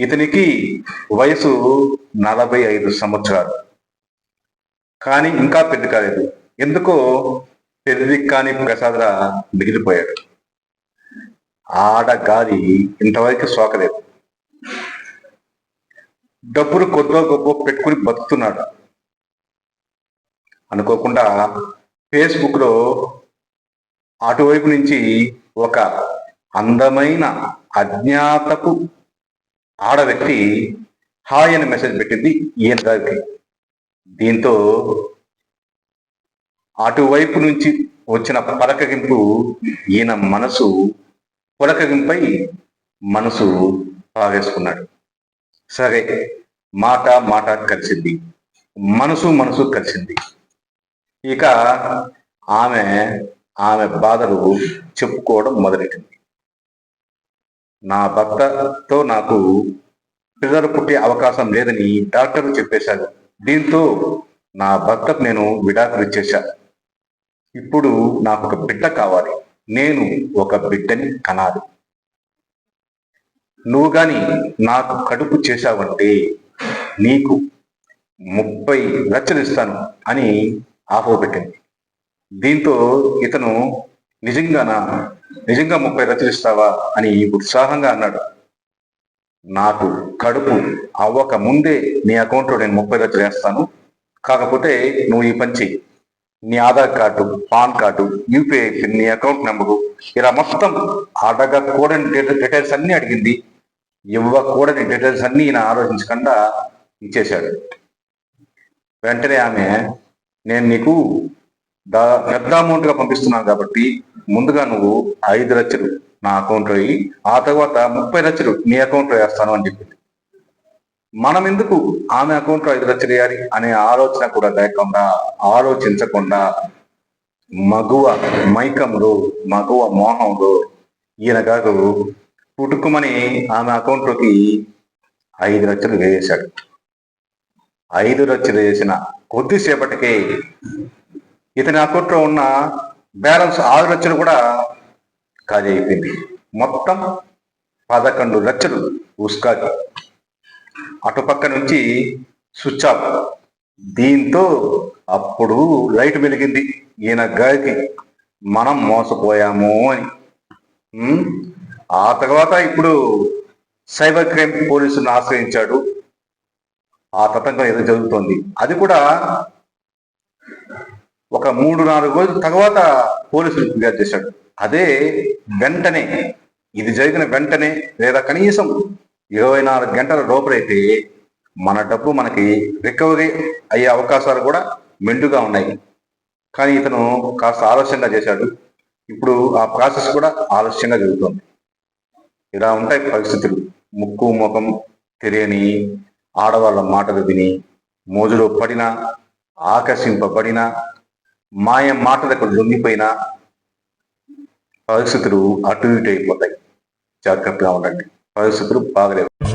ఇతనికి వయసు నలభై ఐదు సంవత్సరాలు. కానీ ఇంకా పెళ్ళి కాలేదు. ఎందుకో పెళ్ళి కాని ప్రసాదరా మిగిలిపోయాడు. ఆడ గాలి ఇంతవరకు సోకలేదు. డబ్బులు కొద్దిగా గొప్ప పెట్టుకుని బతుకుతున్నాడు. అనుకోకుండా ఫేస్బుక్లో అటువైపు నుంచి ఒక అందమైన అజ్ఞాతపు ఆడ వ్యక్తి హాయ్ అని మెసేజ్ పెట్టింది ఈయన గారికి దీంతో అటువైపు నుంచి వచ్చిన పలకగింపు ఈయన మనసు పులకగింపై మనసు పావేసుకున్నాడు సరే మాట మాట కలిసింది. మనసు మనసు కలిసింది. ఇక ఆమె ఆమె బాధలు చెప్పుకోవడం మొదలెట్టింది. నా భర్తతో నాకు పిల్లలు పుట్టే అవకాశం లేదని డాక్టర్ చెప్పేశారు. దీంతో నా భర్తకు నేను విడాకులు ఇచ్చేశా. ఇప్పుడు నాకు ఒక బిడ్డ కావాలి. నేను ఒక బిడ్డని కనాలి. నువ్వు గాని నాకు కడుపు చేశావంటే నీకు ముప్పై లక్షలు ఇస్తాను అని ఆఫర్ పెట్టింది. దీంతో ఇతను నిజంగానా? నిజంగా ముప్పై లక్షలు ఇస్తావా? అని ఉత్సాహంగా అన్నాడు. నాకు కడుపు అవ్వక ముందే నీ అకౌంట్లో నేను ముప్పై లక్షలు వేస్తాను. కాకపోతే నువ్వు ఈ పంచి నీ Aadhaar card PAN card UPI PIN నీ అకౌంట్ నెంబరు ఇలా మొత్తం అడగకూడని డీటెయిల్స్ అన్ని అడిగింది. ఇవ్వకూడని డీటెయిల్స్ అన్ని ఈయన ఆలోచించకుండా ఇచ్చేశాడు. వెంటనే ఆమె నేను నీకు దా పెద్ద అమౌంట్గా పంపిస్తున్నావు కాబట్టి ముందుగా నువ్వు ఐదు లక్షలు నా అకౌంట్లో వేయి ఆ తర్వాత ముప్పై లక్షలు నీ అకౌంట్లో వేస్తాను అని చెప్పింది. మనం ఎందుకు ఆమె అకౌంట్లో ఐదు లక్షలు వేయాలి అనే ఆలోచన కూడా లేకుండా ఆలోచించకుండా మగువ మైకంలో మగువ మోహంలో ఈయన గారు పుట్టుకుమని ఆమె అకౌంట్లోకి ఐదు లక్షలు వేసాడు ఐదు లక్షలు వేసిన కొద్దిసేపటికే ఇతని అకౌంట్లో ఉన్న బ్యాలెన్స్ ఆరు లక్షలు కూడా ఖాళీ అయిపోయింది. మొత్తం పదకొండు లక్షలు ఉస్కాకి. అటుపక్క నుంచి స్విచ్ ఆఫ్. దీంతో అప్పుడు లైట్ వెలిగింది. ఈయన గారికి మనం మోసపోయాము అని. ఆ తర్వాత ఇప్పుడు సైబర్ క్రైమ్ పోలీసులను ఆశ్రయించాడు. ఆ తతంగం ఏదో జరుగుతోంది. అది కూడా ఒక మూడు నాలుగు రోజుల తర్వాత పోలీసులు ఫిర్యాదు చేశాడు. అదే వెంటనే ఇది జరిగిన వెంటనే లేదా కనీసం ఇరవై నాలుగు గంటల లోపలైతే మన డబ్బు మనకి రికవరీ అయ్యే అవకాశాలు కూడా మెండుగా ఉన్నాయి. కానీ ఇతను కాస్త ఆలస్యంగా చేశాడు. ఇప్పుడు ఆ ప్రాసెస్ కూడా ఆలస్యంగా జరుగుతుంది. ఇలా ఉంటాయి పరిస్థితులు. ముక్కు ముఖం తెలియని ఆడవాళ్ళ మాటలు విని మోజులో పడిన ఆకర్షింపబడిన మాయ మాటలకు లొంగిపోయిన పరిస్థితులు అటు ఇటు అయిపోతాయి. జాగ్రత్తగా ఉండండి. పరిస్థితులు బాగలేవు.